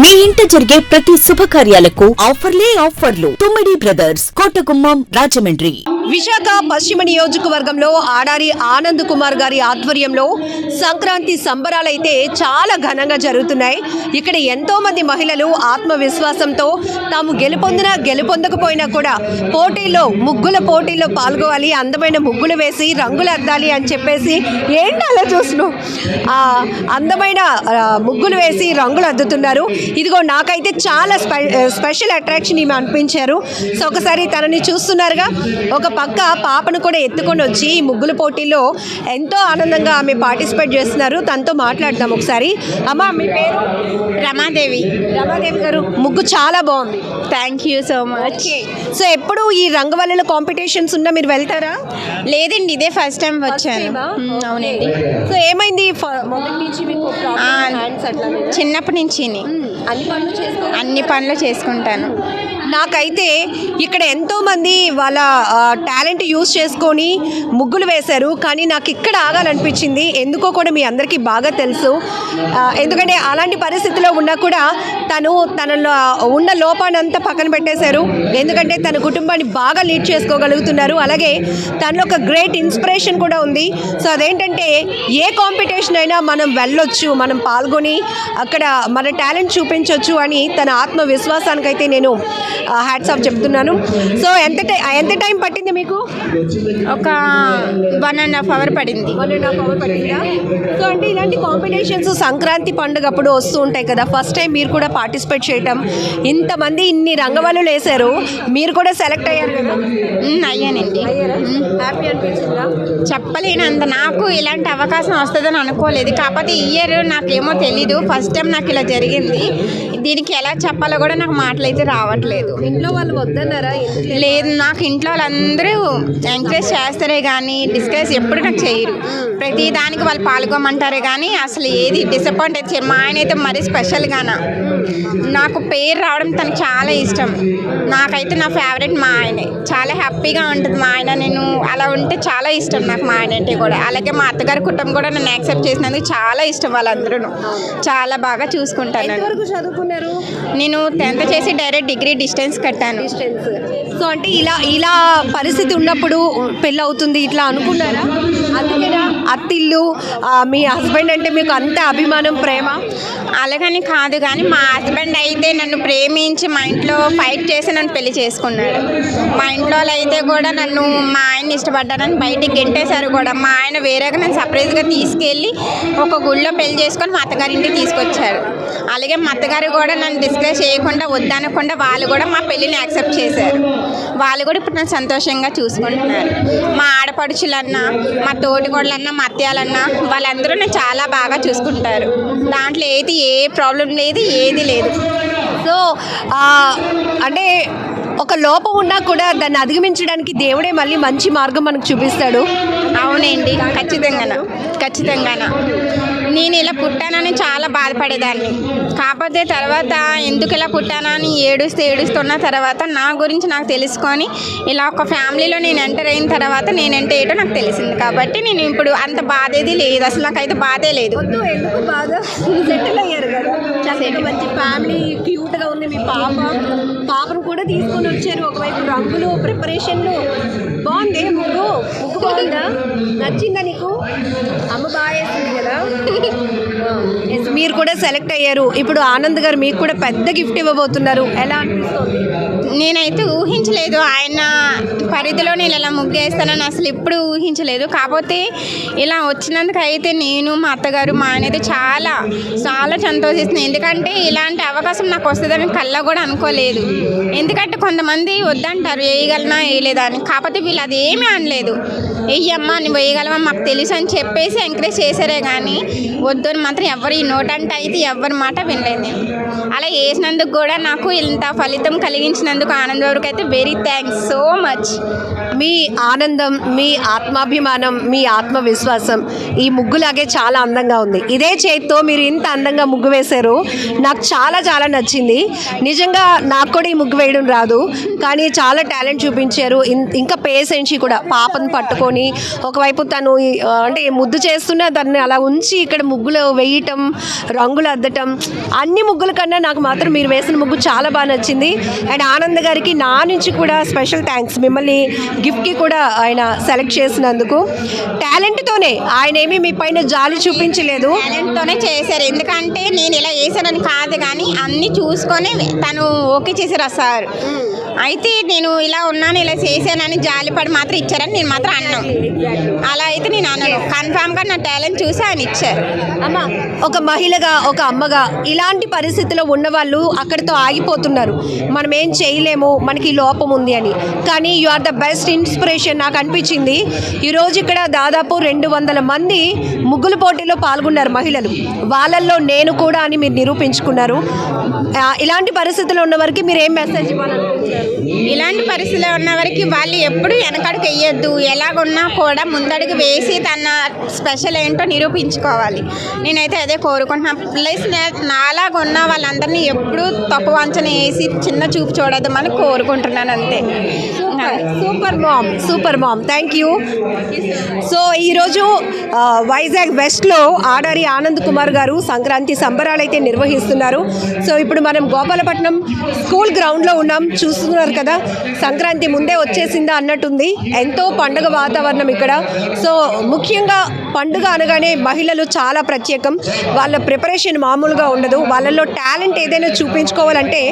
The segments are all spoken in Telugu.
మీ ఇంట జరిగే ప్రతి శుభకార్యాలకు ఆఫర్లే ఆఫర్లు. తుమ్మిడి బ్రదర్స్ కోటగుమ్మం రాజమండ్రి. విశాఖ పశ్చిమ నియోజకవర్గంలో ఆడారి ఆనంద్ కుమార్ గారి ఆధ్వర్యంలో సంక్రాంతి సంబరాలైతే చాలా ఘనంగా జరుగుతున్నాయి. ఇక్కడ ఎంతో మంది మహిళలు ఆత్మవిశ్వాసంతో తాము గెలుపొందినా గెలుపొందకపోయినా కూడా పోటీలో ముగ్గుల పోటీల్లో పాల్గొవాలి అందమైన ముగ్గులు వేసి రంగులు అద్దాలి అని చెప్పేసి ఏంటి అలా చూసినావు ఆ, అందమైన ముగ్గులు వేసి రంగులు అద్దుతున్నారు. ఇదిగో నాకైతే చాలా స్పె స్పెషల్ అట్రాక్షన్ ఈమె అనిపించారు. సో ఒకసారి తనని చూస్తున్నారుగా. ఒక పక్క పాపను కూడా ఎత్తుకొని వచ్చి ఈ ముగ్గుల పోటీలో ఎంతో ఆనందంగా ఆమె పార్టిసిపేట్ చేస్తున్నారు. తనతో మాట్లాడదాం ఒకసారి. అమ్మా మీ పేరు? రమాదేవి. రమాదేవి గారు ముగ్గు చాలా బాగుంది. Thank you so much so ఎప్పుడు ఈ రంగవల్లుల కాంపిటీషన్స్ ఉన్నా మీరు వెళ్తారా? లేదండి ఇదే ఫస్ట్ టైం వచ్చాను. మ్, అవునండి. సో ఏమైంది? చిన్నప్పటి నుంచి చేసుకో అన్ని పనులు చేసుకుంటాను. నాకైతే ఇక్కడ ఎంతోమంది వాళ్ళ టాలెంట్ యూస్ చేసుకొని ముగ్గులు వేశారు. కానీ నాకు ఇక్కడ ఆగాలనిపించింది. ఎందుకో కూడా మీ అందరికీ బాగా తెలుసు. ఎందుకంటే అలాంటి పరిస్థితిలో ఉన్నా కూడా తను తనలో ఉన్న లోపానంతా పక్కన పెట్టేశారు. ఎందుకంటే తన కుటుంబాన్ని బాగా లీడ్ చేసుకోగలుగుతున్నారు. అలాగే తనలో ఒక గ్రేట్ ఇన్స్పిరేషన్ కూడా ఉంది. సో అదేంటంటే ఏ కాంపిటీషన్ అయినా మనం వెళ్ళొచ్చు మనం పాల్గొని అక్కడ మన టాలెంట్ చూపించవచ్చు అని తన ఆత్మవిశ్వాసానికైతే నేను హ్యాట్స్ ఆఫ్ చెప్తున్నాను. సో ఎంత టై- ఎంత టైం పట్టింది మీకు? ఒక వన్ అండ్ హాఫ్ అవర్ పడింది. వన్ అండ్ హాఫ్ అవర్ పట్టిందా సో అంటే ఇలాంటి కాంపిటీషన్స్ సంక్రాంతి పండుగ అప్పుడు వస్తూ ఉంటాయి కదా. ఫస్ట్ టైం మీరు కూడా పార్టిసిపేట్ చేయటం. ఇంతమంది ఇన్ని రంగవల్లు వేశారు. మీరు కూడా సెలెక్ట్ అయ్యారు కదా? అయ్యానండి. హ్యాపీ అనిపించిందా? చెప్పలేనంత. నాకు ఇలాంటి అవకాశం వస్తుందని అనుకోలేదు. కాకపోతే ఈ ఇయర్ నాకేమో తెలీదు. ఫస్ట్ టైం నాకు ఇలా జరిగింది. దీనికి ఎలా చెప్పాలో కూడా నాకు మాటలు అయితే రావట్లేదు. ఇంట్లో వాళ్ళు వద్దన్నారా? లేదు నాకు ఇంట్లో వాళ్ళందరూ ఎంకరేజ్ చేస్తారే కానీ డిస్కస్ ఎప్పుడు నాకు చేయరు. ప్రతి దానికి వాళ్ళు పాల్గొమంటారే కానీ అసలు ఏది డిసప్పాయింట్. మా ఆయన అయితే మరీ స్పెషల్గాన నాకు పేరు రావడం తనకు చాలా ఇష్టం. నాకైతే నా ఫేవరెట్ మా ఆయనే. చాలా హ్యాపీగా ఉంటుంది మా ఆయన. నేను అలా ఉంటే చాలా ఇష్టం నాకు మా ఆయన అంటే కూడా. అలాగే మా అత్తగారి కుటుంబం కూడా నన్ను యాక్సెప్ట్ చేసినందుకు చాలా ఇష్టం వాళ్ళందరూ చాలా బాగా చూసుకుంటాను చదువుకున్నారు? నేను టెన్త్ చేసి డైరెక్ట్ డిగ్రీ డిస్టెన్స్ కట్టాను. డిస్టెన్స్ సో అంటే ఇలా ఇలా పరిస్థితి ఉన్నప్పుడు పెళ్ళి అవుతుంది ఇట్లా అనుకున్నారా? అందుకేనా అత్తిల్లు మీ హస్బెండ్ అంటే మీకు అంత అభిమానం ప్రేమ? అలాగని కాదు కానీ మా హస్బెండ్ అయితే నన్ను ప్రేమించి మా ఇంట్లో ఫైట్ చేసి నన్ను పెళ్ళి చేసుకున్నాడు. మా ఇంట్లో వాళ్ళు అయితే కూడా నన్ను మా ఆయన ఇష్టపడ్డానని బయటికి గెంటేశారు కూడా. మా ఆయన వేరేగా నన్ను సపరేట్గా తీసుకెళ్ళి ఒక గుళ్ళో పెళ్ళి చేసుకొని మా అత్తగారింటికి తీసుకొచ్చారు. అలాగే మా అత్తగారు కూడా నన్ను డిస్కస్ చేయకుండా వద్దనకుండా వాళ్ళు కూడా మా పెళ్ళిని యాక్సెప్ట్ చేశారు. వాళ్ళు కూడా ఇప్పుడు నన్ను సంతోషంగా చూసుకుంటున్నారు. మా ఆడపడుచులన్నా మా తోటికోడలన్నా మా వాళ్ళందరూ నన్ను చాలా బాగా చూసుకుంటారు. దాంట్లో ఏది ఏ ప్రాబ్లం లేదు ఏది లేదు. సో అంటే ఒక లోపం ఉన్నా కూడా దాన్ని అధిగమించడానికి దేవుడే మళ్ళీ మంచి మార్గం మనకు చూపిస్తాడు. అవునండి ఖచ్చితంగానా ఖచ్చితంగానా. నేను ఇలా పుట్టానని చాలా బాధపడేదాన్ని. కాకపోతే తర్వాత ఎందుకు ఇలా పుట్టానని ఏడుస్తూ ఏడుస్తున్న తర్వాత నా గురించి నాకు తెలుసుకొని ఇలా ఒక ఫ్యామిలీలో నేను ఎంటర్ అయిన తర్వాత నేనంటే ఏటో నాకు తెలిసింది. కాబట్టి నేను ఇప్పుడు అంత బాధేది లేదు. అసలు నాకైతే బాధే లేదు. వద్దు ఎందుకు బాగా సెటిల్ అయ్యారు కదా. మంచి ఫ్యామిలీ క్యూట్గా ఉంది. మీ పాప పాపను కూడా తీసుకొని వచ్చారు. ఒకవైపు రంగులు ప్రిపరేషన్లు బాగుంది. ముగ్గు ముగ్గు బాగుందా? నచ్చిందా నీకు? అమ్మ బాగా వేస్తుంది కదా. మీరు కూడా సెలెక్ట్ అయ్యారు. ఇప్పుడు ఆనంద్ గారు మీకు కూడా పెద్ద గిఫ్ట్ ఇవ్వబోతున్నారు. ఎలా అనిపిస్తుంది? నేనైతే ఊహించలేదు. ఆయన పరిధిలో నేను ఇలా ముగ్గేస్తానని అసలు ఎప్పుడు ఊహించలేదు. కాకపోతే ఇలా వచ్చినందుకు అయితే నేను మా అత్తగారు మా ఆయన అయితే చాలా చాలా సంతోషిస్తుంది ఎందుకంటే ఇలాంటి అవకాశం నాకు వస్తుందని కళ్ళ కూడా అనుకోలేదు. ఎందుకంటే కొంతమంది వద్దంటారు వేయగలనా వేయలేదా? అని. కాకపోతే వీళ్ళు అది ఏమీ అనలేదు. వెయ్యమ్మా నువ్వు వేయగలవా? మాకు తెలుసు అని చెప్పేసి ఎంకరేజ్ చేశారే కానీ వద్దు అని మాత్రం ఎవరు ఈ నోట్ అయితే ఎవరి మాట వినలేదు నేను. అలా వేసినందుకు కూడా నాకు ఇంత ఫలితం కలిగించినందుకు ఆనంద్ వరకు అయితే వెరీ థ్యాంక్స్ సో మచ్ మీ ఆనందం మీ ఆత్మాభిమానం మీ ఆత్మవిశ్వాసం ఈ ముగ్గులాగే చాలా అందంగా ఉంది. ఇదే చేతితో మీరు ఇంత అందంగా ముగ్గు వేశారు. నాకు చాలా చాలా నచ్చింది. నిజంగా నాకు కూడా ఈ ముగ్గు వేయడం రాదు. కానీ చాలా టాలెంట్ చూపించారు. ఇన్- ఇంకా పేషెన్సీ కూడా పాపను పట్టుకొని ఒకవైపు తను అంటే ముద్దు చేస్తున్నా దాన్ని అలా ఉంచి ఇక్కడ ముగ్గులు వేయటం రంగులు అద్దటం అన్ని ముగ్గుల కన్నా నాకు మాత్రం మీరు వేసిన ముగ్గు చాలా బాగా నచ్చింది. అండ్ ఆనంద్ గారికి నా నుంచి కూడా స్పెషల్ థ్యాంక్స్ మిమ్మల్ని గిఫ్ట్కి కూడా ఆయన సెలెక్ట్ చేసినందుకు. టాలెంట్తోనే ఆయన ఏమీ మీ పైన జాలి చూపించలేదు. టాలెంట్తోనే చేశారు. ఎందుకంటే నేను ఇలా వేసానని కాదు కానీ అన్నీ చూసుకొని తను ఓకే చేశారు సార్? అయితే నేను ఇలా ఉన్నాను ఇలా చేశానని జాలిపడి మాత్రం ఇచ్చారని నేను మాత్రం అన్నాను అలా అయితే నేను అన్నాను కన్ఫామ్గా నా టాలెంట్ చూసి ఆయన ఇచ్చారు. అమ్మ ఒక మహిళగా ఒక అమ్మగా ఇలాంటి పరిస్థితిలో ఉన్న వాళ్ళు అక్కడితో ఆగిపోతున్నారు. మనం ఏం చేయలేము మనకి లోపం ఉంది అని. కానీ you are the best inspiration నాకు అనిపించింది. ఈరోజు ఇక్కడ దాదాపు రెండు వందల మంది ముగ్గులు పోటీలో పాల్గొన్నారు మహిళలు. వాళ్ళల్లో నేను కూడా అని మీరు నిరూపించుకున్నారు. ఇలాంటి పరిస్థితుల్లో ఉన్న వారికి మీరు ఏం మెసేజ్ ఇలాంటి పరిస్థితిలో ఉన్న వరకు వాళ్ళు ఎప్పుడు వెనకడుగు వేయొద్దు. ఎలాగున్నా కూడా ముందడుగు వేసి తన స్పెషల్ ఏంటో నిరూపించుకోవాలి. నేనైతే అదే కోరుకుంటున్నాను ప్లస్ నాలాగా ఉన్న వాళ్ళందరినీ ఎప్పుడూ తక్కువ అంచనా వేసి చిన్న చూపు చూడొద్దామని కోరుకుంటున్నాను అంతే. Super mom super mom thank you so ఈరోజు వైజాగ్ వెస్ట్లో ఆడారి ఆనంద్ కుమార్ గారు సంక్రాంతి సంబరాలు అయితే నిర్వహిస్తున్నారు. సో ఇప్పుడు మనం గోపాలపట్నం స్కూల్ గ్రౌండ్లో ఉన్నాం. చూస్తున్నారు కదా సంక్రాంతి ముందే వచ్చేసిందా అన్నట్టుంది. ఎంతో పండుగ వాతావరణం ఇక్కడ. సో ముఖ్యంగా పండుగ అనగానే మహిళలు చాలా ప్రత్యేకం. వాళ్ళ ప్రిపరేషన్ మామూలుగా ఉండదు. వాళ్ళలో టాలెంట్ ఏదైనా చూపించుకోవాలంటే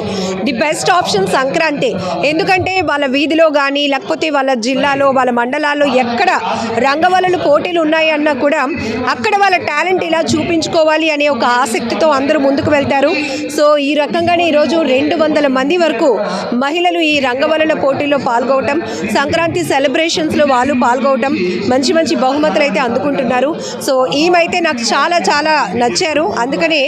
ది బెస్ట్ ఆప్షన్ సంక్రాంతి. ఎందుకంటే వాళ్ళ వీధిలో కానీ లేకపోతే వాళ్ళ జిల్లాలో వాళ్ళ మండలాల్లో ఎక్కడ రంగవల్లులు పోటీలు ఉన్నాయి అన్నా కూడా అక్కడ వాళ్ళ టాలెంట్ ఇలా చూపించుకోవాలి అనే ఒక ఆసక్తితో అందరూ ముందుకు వెళ్తారు. సో ఈ రకంగానే ఈరోజు రెండు వందల మంది వరకు మహిళలు ఈ రంగవల్లుల పోటీలో పాల్గొవటం సంక్రాంతి సెలబ్రేషన్స్లో వాళ్ళు పాల్గొవటం మంచి మంచి బహుమతులు అయితే అందుకుంటున్నారు. సో ఈమైతే నాకు చాలా చాలా నచ్చారు. అందుకనే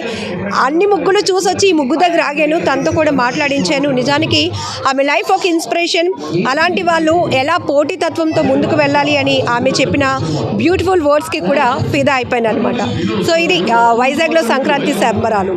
అన్ని ముగ్గులు చూసొచ్చి ఈ ముగ్గు దగ్గర ఆగాను. తనతో కూడా మాట్లాడించాను. నిజానికి ఆమె లైఫ్ ఒక ఇన్స్పిరేషన్. అలా అలాంటి వాళ్ళు ఎలా పోటీతత్వంతో ముందుకు వెళ్ళాలి అని ఆమె చెప్పిన బ్యూటిఫుల్ వర్డ్స్కి కూడా ఫిదా అయిపోయాను అనమాట సో ఇది వైజాగ్లో సంక్రాంతి సంబరాలు.